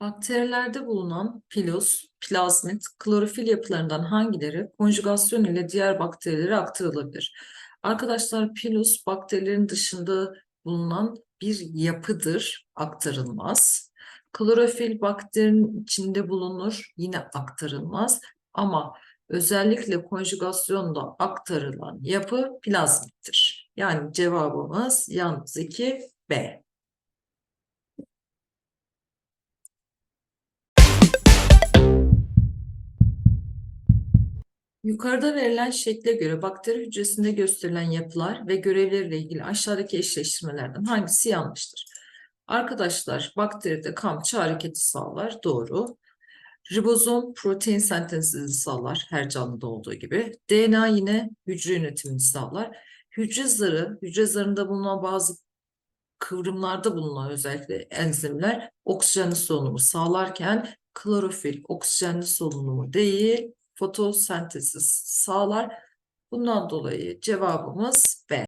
Bakterilerde bulunan pilus, plazmit, klorofil yapılarından hangileri konjugasyon ile diğer bakterilere aktarılabilir? Arkadaşlar pilus bakterilerin dışında bulunan bir yapıdır, aktarılmaz. Klorofil bakterinin içinde bulunur, yine aktarılmaz. Ama özellikle konjugasyonda aktarılan yapı plazmittir. Yani cevabımız yalnız 2 B. Yukarıda verilen şekle göre bakteri hücresinde gösterilen yapılar ve görevleriyle ilgili aşağıdaki eşleştirmelerden hangisi yanlıştır? Arkadaşlar bakteride kamçı hareketi sağlar. Doğru. Ribozom protein sentezini sağlar her canlıda olduğu gibi. DNA yine hücre yönetimini sağlar. Hücre zarı, hücre zarında bulunan bazı kıvrımlarda bulunan özellikle enzimler oksijenli solunumu sağlarken klorofil oksijenli solunumu değil fotosentezi sağlar. Bundan dolayı cevabımız B.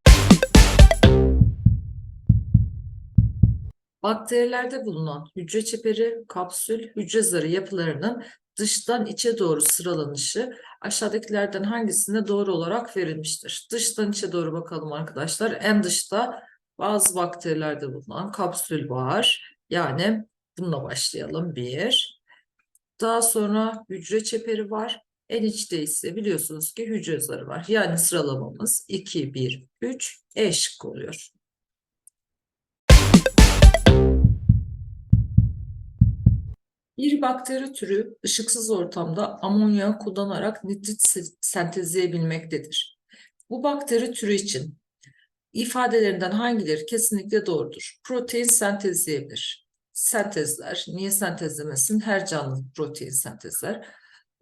Bakterilerde bulunan hücre çeperi, kapsül, hücre zarı yapılarının dıştan içe doğru sıralanışı aşağıdakilerden hangisinde doğru olarak verilmiştir? Dıştan içe doğru bakalım arkadaşlar. En dışta bazı bakterilerde bulunan kapsül var. Yani bununla başlayalım. Bir. Daha sonra hücre çeperi var. İçte ise biliyorsunuz ki hücre zarı var. Yani sıralamamız 2, 1, 3 E oluyor. Bir bakteri türü ışıksız ortamda amonyağı kullanarak nitrit se- sentezleyebilmektedir. Bu bakteri türü için ifadelerinden hangileri kesinlikle doğrudur? Protein sentezleyebilir. Sentezler. Niye sentezlemesin? Her canlı protein sentezler.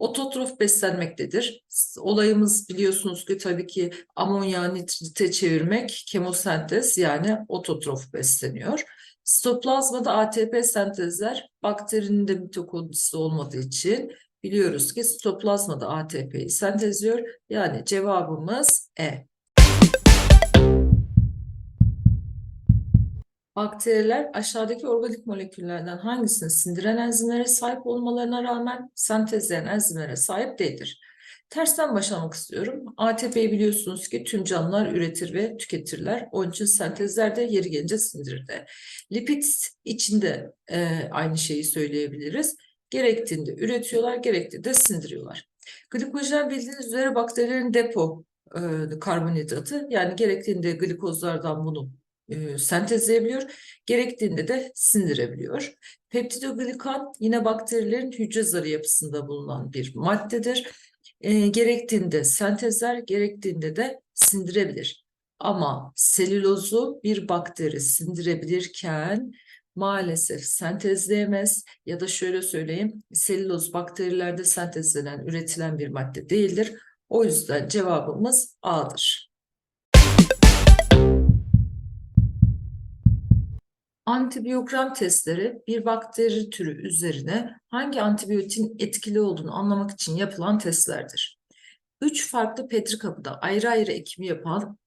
Ototrof beslenmektedir. Olayımız biliyorsunuz ki tabii ki amonyağı nitrite çevirmek kemosentez yani ototrof besleniyor. Sitoplazmada ATP sentezler bakterinin de mitokondrisi olmadığı için biliyoruz ki sitoplazmada ATP'yi sentezliyor. Yani cevabımız E. Bakteriler aşağıdaki organik moleküllerden hangisini sindiren enzimlere sahip olmalarına rağmen sentezleyen enzimlere sahip değildir. Tersten başlamak istiyorum. ATP'yi biliyorsunuz ki tüm canlılar üretir ve tüketirler. Onun için sentezler de yeri gelince sindirir de. Lipid içinde e, aynı şeyi söyleyebiliriz. Gerektiğinde üretiyorlar, gerektiğinde sindiriyorlar. Glikojen bildiğiniz üzere bakterilerin depo e, karbonhidratı. Yani gerektiğinde glikozlardan bunu e, sentezleyebiliyor. Gerektiğinde de sindirebiliyor. Peptidoglikan yine bakterilerin hücre zarı yapısında bulunan bir maddedir. E, gerektiğinde sentezler, gerektiğinde de sindirebilir. Ama selülozu bir bakteri sindirebilirken maalesef sentezleyemez ya da şöyle söyleyeyim selüloz bakterilerde sentezlenen, üretilen bir madde değildir. O yüzden cevabımız A'dır. Antibiyogram testleri bir bakteri türü üzerine hangi antibiyotin etkili olduğunu anlamak için yapılan testlerdir. Üç farklı petri kapıda ayrı ayrı ekimi yapan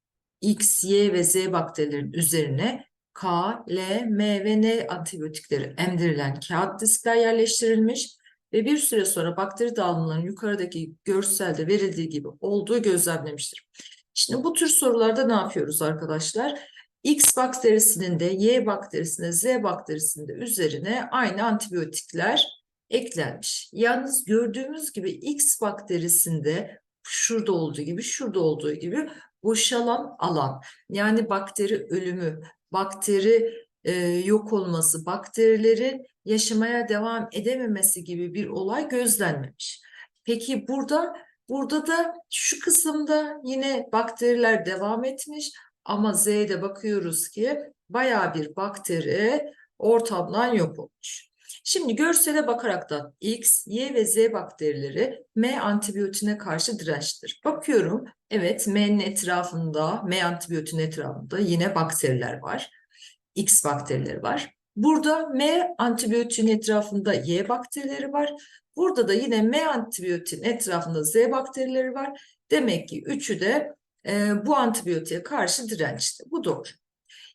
X, Y ve Z bakterilerin üzerine K, L, M ve N antibiyotikleri emdirilen kağıt diskler yerleştirilmiş ve bir süre sonra bakteri dağılımlarının yukarıdaki görselde verildiği gibi olduğu gözlemlemiştir. Şimdi bu tür sorularda ne yapıyoruz arkadaşlar? X bakterisinin de Y bakterisinde, Z bakterisinde üzerine aynı antibiyotikler eklenmiş. Yalnız gördüğümüz gibi X bakterisinde şurada olduğu gibi, şurada olduğu gibi boşalan alan. Yani bakteri ölümü, bakteri e, yok olması, bakterilerin yaşamaya devam edememesi gibi bir olay gözlenmemiş. Peki burada burada da şu kısımda yine bakteriler devam etmiş ama Z'de bakıyoruz ki baya bir bakteri ortamdan yok olmuş. Şimdi görsele bakarak da X, Y ve Z bakterileri M antibiyotine karşı dirençtir. Bakıyorum, evet M'nin etrafında, M antibiyotin etrafında yine bakteriler var. X bakterileri var. Burada M antibiyotin etrafında Y bakterileri var. Burada da yine M antibiyotin etrafında Z bakterileri var. Demek ki üçü de e, bu antibiyotiğe karşı dirençli. Bu doğru.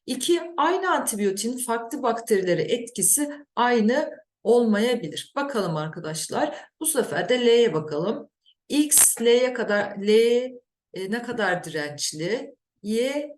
İki, aynı antibiyotin farklı bakterilere etkisi aynı olmayabilir. Bakalım arkadaşlar. Bu sefer de L'ye bakalım. X L'ye kadar L e, ne kadar dirençli? Y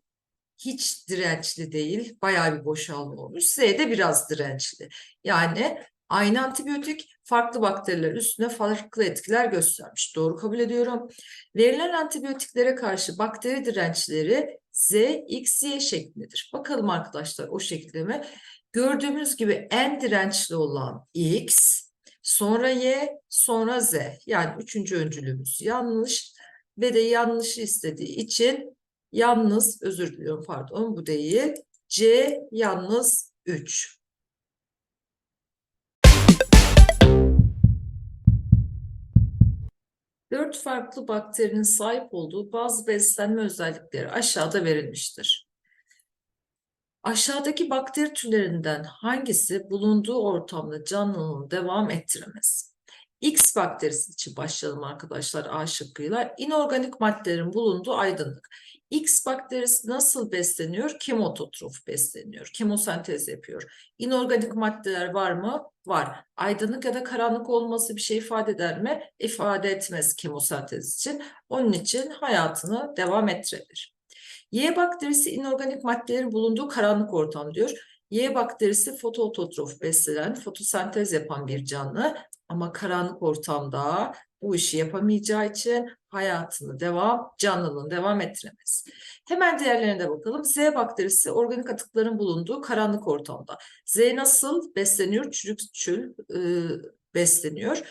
hiç dirençli değil. Bayağı bir boşalma olmuş. Z de biraz dirençli. Yani aynı antibiyotik farklı bakteriler üstüne farklı etkiler göstermiş. Doğru kabul ediyorum. Verilen antibiyotiklere karşı bakteri dirençleri Z, X, Y şeklindedir. Bakalım arkadaşlar o şekilde mi? Gördüğümüz gibi en dirençli olan X, sonra Y, sonra Z. Yani üçüncü öncülümüz yanlış ve de yanlışı istediği için yalnız, özür diliyorum pardon bu değil. C yalnız 3. Dört farklı bakterinin sahip olduğu bazı beslenme özellikleri aşağıda verilmiştir. Aşağıdaki bakteri türlerinden hangisi bulunduğu ortamda canlılığını devam ettiremez? X bakterisi için başlayalım arkadaşlar A şıkkıyla. İnorganik maddelerin bulunduğu aydınlık. X bakterisi nasıl besleniyor? Kemototrof besleniyor. Kemosentez yapıyor. İnorganik maddeler var mı? Var. Aydınlık ya da karanlık olması bir şey ifade eder mi? İfade etmez kemosentez için. Onun için hayatını devam ettirebilir. Y bakterisi inorganik maddelerin bulunduğu karanlık ortam diyor. Y bakterisi fotoototrof beslenen, fotosentez yapan bir canlı ama karanlık ortamda bu işi yapamayacağı için hayatını devam, canlılığını devam ettiremez. Hemen diğerlerine de bakalım. Z bakterisi organik atıkların bulunduğu karanlık ortamda. Z nasıl besleniyor? Çürükçül e, besleniyor.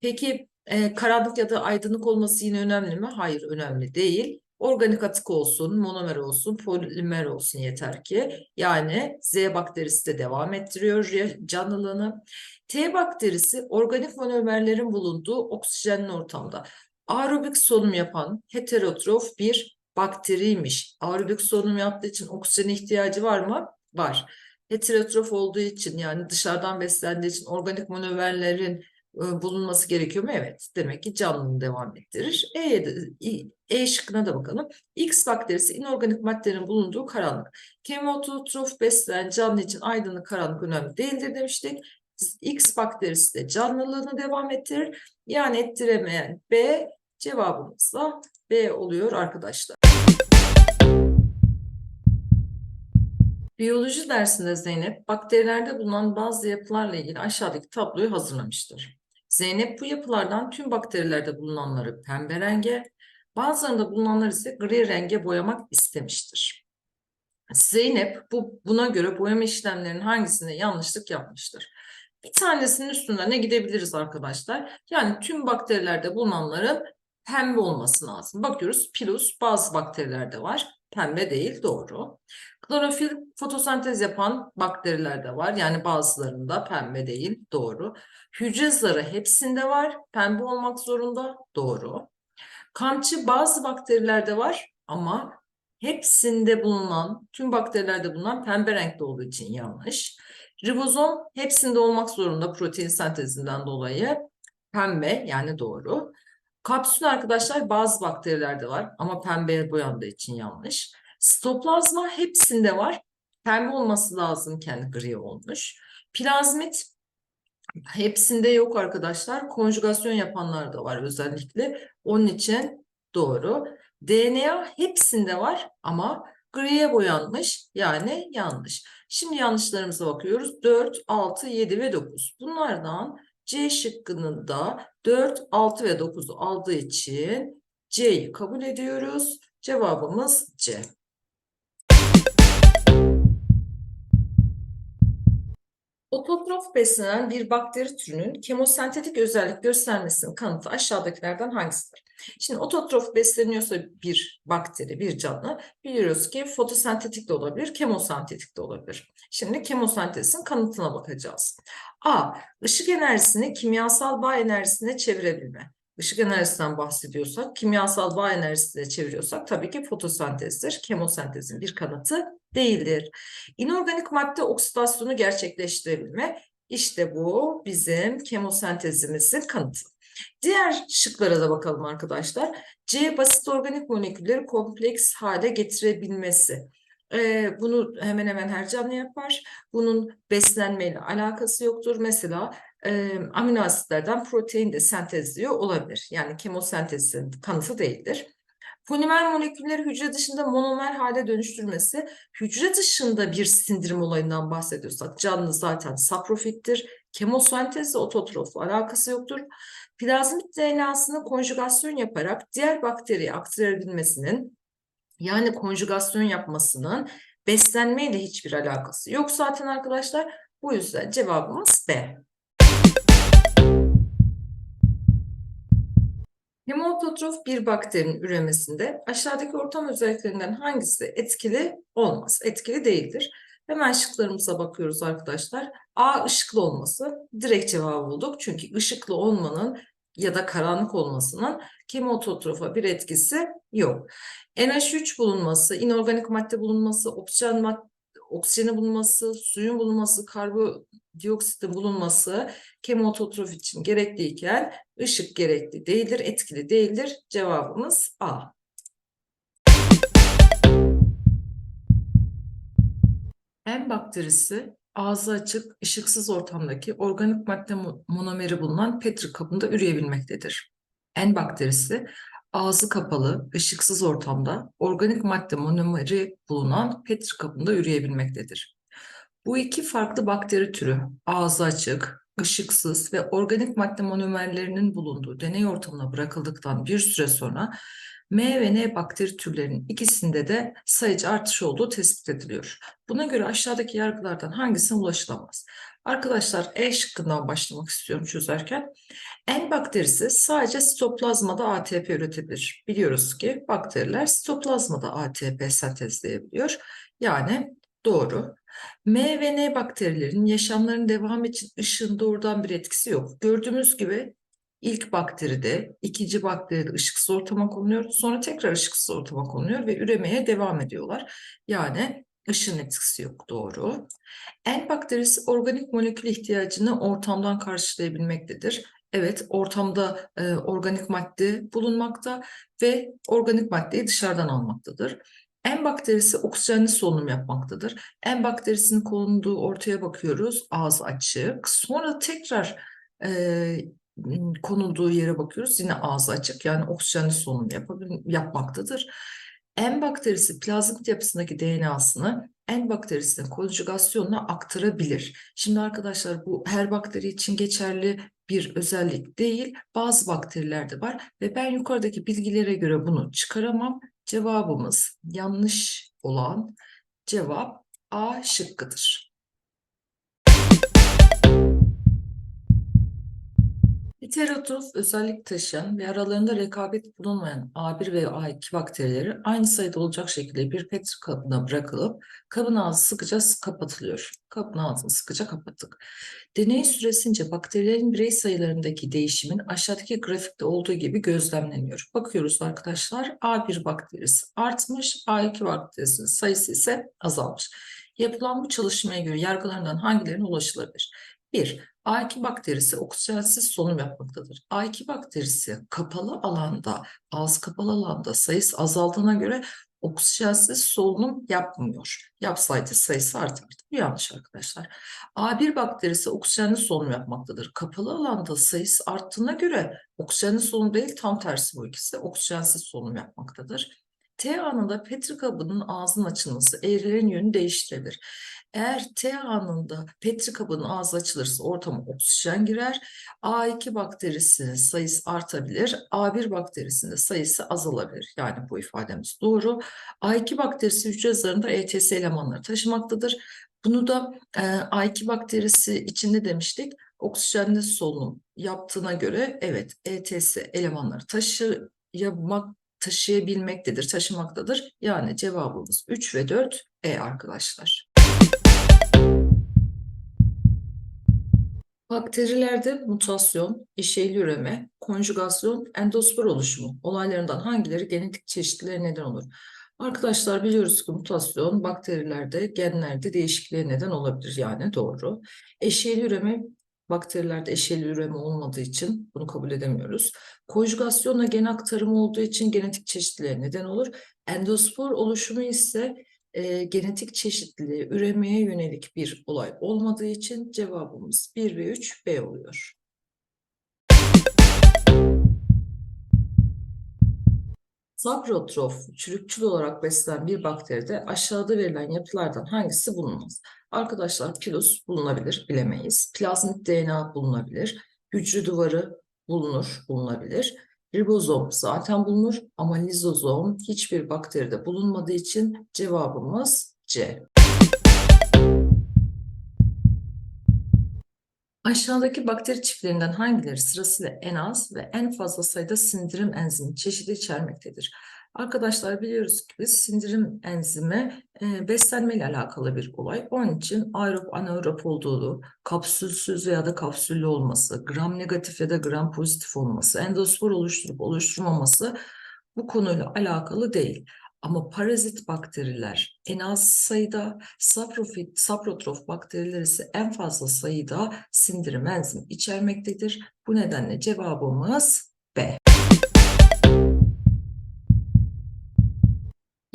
Peki e, karanlık ya da aydınlık olması yine önemli mi? Hayır önemli değil. Organik atık olsun, monomer olsun, polimer olsun yeter ki. Yani Z bakterisi de devam ettiriyor canlılığını. T bakterisi organik monomerlerin bulunduğu oksijenli ortamda. Aerobik solunum yapan heterotrof bir bakteriymiş. Aerobik solunum yaptığı için oksijene ihtiyacı var mı? Var. Heterotrof olduğu için yani dışarıdan beslendiği için organik monomerlerin bulunması gerekiyor mu? Evet. Demek ki canlılığını devam ettirir. De, E şıkkına da bakalım. X bakterisi inorganik maddelerin bulunduğu karanlık. Kemototrof beslenen canlı için aydınlık karanlık önemli değildir demiştik. X bakterisi de canlılığını devam ettirir. Yani ettiremeyen B cevabımız da B oluyor arkadaşlar. Biyoloji dersinde Zeynep bakterilerde bulunan bazı yapılarla ilgili aşağıdaki tabloyu hazırlamıştır. Zeynep bu yapılardan tüm bakterilerde bulunanları pembe renge, bazılarında bulunanları ise gri renge boyamak istemiştir. Zeynep bu, buna göre boyama işlemlerinin hangisinde yanlışlık yapmıştır? Bir tanesinin üstünden ne gidebiliriz arkadaşlar? Yani tüm bakterilerde bulunanların pembe olması lazım. Bakıyoruz pilus bazı bakterilerde var. Pembe değil doğru. Klorofil fotosentez yapan bakterilerde var. Yani bazılarında pembe değil doğru. Hücre zarı hepsinde var. Pembe olmak zorunda doğru. Kamçı bazı bakterilerde var ama hepsinde bulunan, tüm bakterilerde bulunan pembe renkte olduğu için yanlış. Ribozom hepsinde olmak zorunda protein sentezinden dolayı pembe yani doğru. Kapsül arkadaşlar bazı bakterilerde var ama pembeye boyandığı için yanlış. Stoplazma hepsinde var. Pembe olması lazım kendi gri olmuş. Plazmit hepsinde yok arkadaşlar. Konjugasyon yapanlar da var özellikle. Onun için doğru. DNA hepsinde var ama griye boyanmış yani yanlış. Şimdi yanlışlarımıza bakıyoruz. 4, 6, 7 ve 9. Bunlardan C şıkkının da 4, 6 ve 9'u aldığı için C'yi kabul ediyoruz. Cevabımız C. Ototrof beslenen bir bakteri türünün kemosentetik özellik göstermesinin kanıtı aşağıdakilerden hangisidir? Şimdi ototrof besleniyorsa bir bakteri, bir canlı biliyoruz ki fotosentetik de olabilir, kemosentetik de olabilir. Şimdi kemosentezin kanıtına bakacağız. A. Işık enerjisini kimyasal bağ enerjisine çevirebilme. Işık enerjisinden bahsediyorsak, kimyasal bağ enerjisine çeviriyorsak tabii ki fotosentezdir. Kemosentezin bir kanıtı değildir. İnorganik madde oksidasyonu gerçekleştirebilme. İşte bu bizim kemosentezimizin kanıtı. Diğer şıklara da bakalım arkadaşlar. C basit organik molekülleri kompleks hale getirebilmesi. Ee, bunu hemen hemen her canlı yapar. Bunun beslenmeyle alakası yoktur. Mesela e, amino asitlerden protein de sentezliyor olabilir. Yani kemosentezin kanıtı değildir. Polimer molekülleri hücre dışında monomer hale dönüştürmesi, hücre dışında bir sindirim olayından bahsediyorsak canlı zaten saprofittir. Kemosentezle ototrof alakası yoktur. Plazmit DNA'sını konjugasyon yaparak diğer bakteriye aktarabilmesinin yani konjugasyon yapmasının beslenmeyle hiçbir alakası yok zaten arkadaşlar. Bu yüzden cevabımız B. Hemototrof bir bakterinin üremesinde aşağıdaki ortam özelliklerinden hangisi etkili olmaz, etkili değildir. Hemen şıklarımıza bakıyoruz arkadaşlar. A ışıklı olması direkt cevabı bulduk. Çünkü ışıklı olmanın ya da karanlık olmasının kemototrofa bir etkisi yok. NH3 bulunması, inorganik madde bulunması, oksijen madde oksijeni bulunması, suyun bulunması, karbondioksitin bulunması kemototrof için gerekliyken ışık gerekli değildir, etkili değildir. Cevabımız A. M bakterisi ağzı açık, ışıksız ortamdaki organik madde monomeri bulunan Petri kabında üreyebilmektedir. N bakterisi ağzı kapalı, ışıksız ortamda organik madde monomeri bulunan Petri kabında üreyebilmektedir. Bu iki farklı bakteri türü ağzı açık, ışıksız ve organik madde monomerlerinin bulunduğu deney ortamına bırakıldıktan bir süre sonra M ve N bakteri türlerinin ikisinde de sayıcı artış olduğu tespit ediliyor. Buna göre aşağıdaki yargılardan hangisine ulaşılamaz? Arkadaşlar E şıkkından başlamak istiyorum çözerken. N bakterisi sadece sitoplazmada ATP üretebilir. Biliyoruz ki bakteriler sitoplazmada ATP sentezleyebiliyor. Yani doğru. M ve N bakterilerin yaşamlarının devamı için ışığın doğrudan bir etkisi yok. Gördüğümüz gibi ilk bakteride, ikinci bakteride ışıksız ortama konuluyor. Sonra tekrar ışıksız ortama konuluyor ve üremeye devam ediyorlar. Yani ışın etkisi yok doğru. N bakterisi organik molekül ihtiyacını ortamdan karşılayabilmektedir. Evet, ortamda e, organik madde bulunmakta ve organik maddeyi dışarıdan almaktadır. En bakterisi oksijenli solunum yapmaktadır. En bakterisinin konulduğu ortaya bakıyoruz. Ağız açık. Sonra tekrar e, konulduğu yere bakıyoruz. Yine ağız açık. Yani oksijenli solunum yapmaktadır. En bakterisi plazmit yapısındaki DNA'sını en bakterisinin konjugasyonuna aktarabilir. Şimdi arkadaşlar bu her bakteri için geçerli bir özellik değil. Bazı bakterilerde var ve ben yukarıdaki bilgilere göre bunu çıkaramam. Cevabımız yanlış olan cevap A şıkkıdır. Heterotrof özellik taşıyan ve aralarında rekabet bulunmayan A1 ve A2 bakterileri aynı sayıda olacak şekilde bir petri kabına bırakılıp kabın ağzı sıkıca kapatılıyor. Kabın ağzını sıkıca kapattık. Deney süresince bakterilerin birey sayılarındaki değişimin aşağıdaki grafikte olduğu gibi gözlemleniyor. Bakıyoruz arkadaşlar A1 bakterisi artmış, A2 bakterisinin sayısı ise azalmış. Yapılan bu çalışmaya göre yargılarından hangilerine ulaşılabilir? 1. A2 bakterisi oksijensiz solunum yapmaktadır. A2 bakterisi kapalı alanda, ağız kapalı alanda sayısı azaldığına göre oksijensiz solunum yapmıyor. Yapsaydı sayısı artardı. Bu yanlış arkadaşlar. A1 bakterisi oksijenli solunum yapmaktadır. Kapalı alanda sayısı arttığına göre oksijenli solunum değil tam tersi bu ikisi. Oksijensiz solunum yapmaktadır. T anında Petri kabının ağzının açılması eğrilerin yönü değiştirebilir. Eğer T anında Petri kabının ağzı açılırsa ortama oksijen girer. A2 bakterisinin sayısı artabilir. A1 bakterisinin sayısı azalabilir. Yani bu ifademiz doğru. A2 bakterisi hücre zarında ETS elemanları taşımaktadır. Bunu da e, A2 bakterisi içinde demiştik. Oksijenli solunum yaptığına göre evet ETS elemanları taşıyamak taşıyabilmektedir, taşımaktadır. Yani cevabımız 3 ve 4 E arkadaşlar. Bakterilerde mutasyon, işeyli üreme, konjugasyon, endospor oluşumu olaylarından hangileri genetik çeşitliliğe neden olur? Arkadaşlar biliyoruz ki mutasyon bakterilerde, genlerde değişikliğe neden olabilir yani doğru. Eşeyli üreme bakterilerde eşeli üreme olmadığı için bunu kabul edemiyoruz. Konjugasyonla gen aktarımı olduğu için genetik çeşitliliğe neden olur. Endospor oluşumu ise e, genetik çeşitliliği, üremeye yönelik bir olay olmadığı için cevabımız 1 ve 3 B oluyor. Saprotrof, çürükçül olarak beslenen bir bakteride aşağıda verilen yapılardan hangisi bulunmaz? Arkadaşlar pilus bulunabilir, bilemeyiz. Plazmit DNA bulunabilir. Hücre duvarı bulunur, bulunabilir. Ribozom zaten bulunur ama lizozom hiçbir bakteride bulunmadığı için cevabımız C. Aşağıdaki bakteri çiftlerinden hangileri sırasıyla en az ve en fazla sayıda sindirim enzimi çeşidi içermektedir? Arkadaşlar biliyoruz ki biz sindirim enzimi e, beslenmeyle alakalı bir olay. Onun için aerob anaerob olduğu, kapsülsüz ya da kapsüllü olması, gram negatif ya da gram pozitif olması, endospor oluşturup oluşturmaması bu konuyla alakalı değil. Ama parazit bakteriler en az sayıda, saprofit, saprotrof bakteriler ise en fazla sayıda sindirim enzimi içermektedir. Bu nedenle cevabımız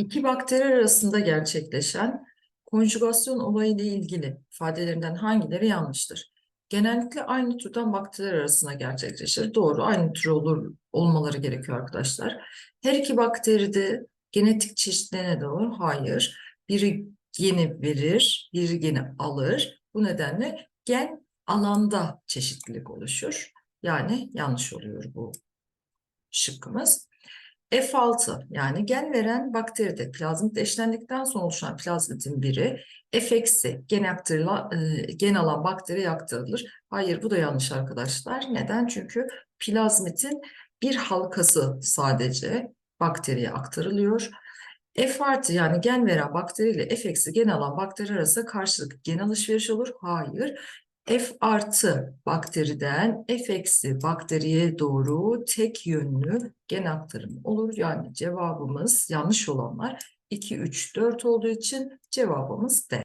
İki bakteri arasında gerçekleşen konjugasyon olayı ile ilgili ifadelerinden hangileri yanlıştır? Genellikle aynı türden bakteriler arasında gerçekleşir. Doğru, aynı tür olur olmaları gerekiyor arkadaşlar. Her iki bakteri de genetik çeşitliliğine doğru hayır. Biri geni verir, biri geni alır. Bu nedenle gen alanda çeşitlilik oluşur. Yani yanlış oluyor bu şıkkımız. F6 yani gen veren bakteride plazmit eşlendikten sonra oluşan plazmitin biri F eksi gen, aktarıla, e, gen alan bakteriye aktarılır. Hayır bu da yanlış arkadaşlar. Neden? Çünkü plazmitin bir halkası sadece bakteriye aktarılıyor. F artı yani gen veren bakteri ile F eksi gen alan bakteri arasında karşılıklı gen alışveriş olur. Hayır. F artı bakteriden F eksi bakteriye doğru tek yönlü gen aktarım olur. Yani cevabımız yanlış olanlar 2, 3, 4 olduğu için cevabımız D.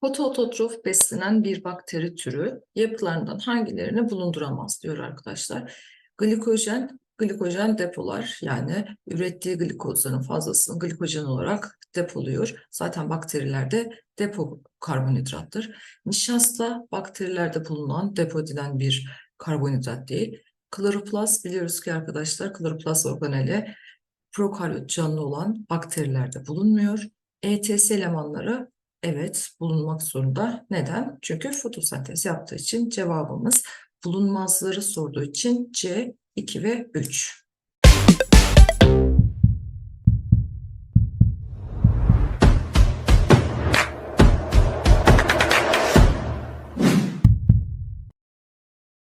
Fotoototrof beslenen bir bakteri türü yapılarından hangilerini bulunduramaz diyor arkadaşlar. Glikojen, glikojen depolar yani ürettiği glikozların fazlasını glikojen olarak depoluyor. Zaten bakterilerde depo karbonhidrattır. Nişasta bakterilerde bulunan depo edilen bir karbonhidrat değil. Kloroplast biliyoruz ki arkadaşlar kloroplast organeli prokaryot canlı olan bakterilerde bulunmuyor. ETS elemanları evet bulunmak zorunda. Neden? Çünkü fotosentez yaptığı için cevabımız bulunmazları sorduğu için C 2 ve 3.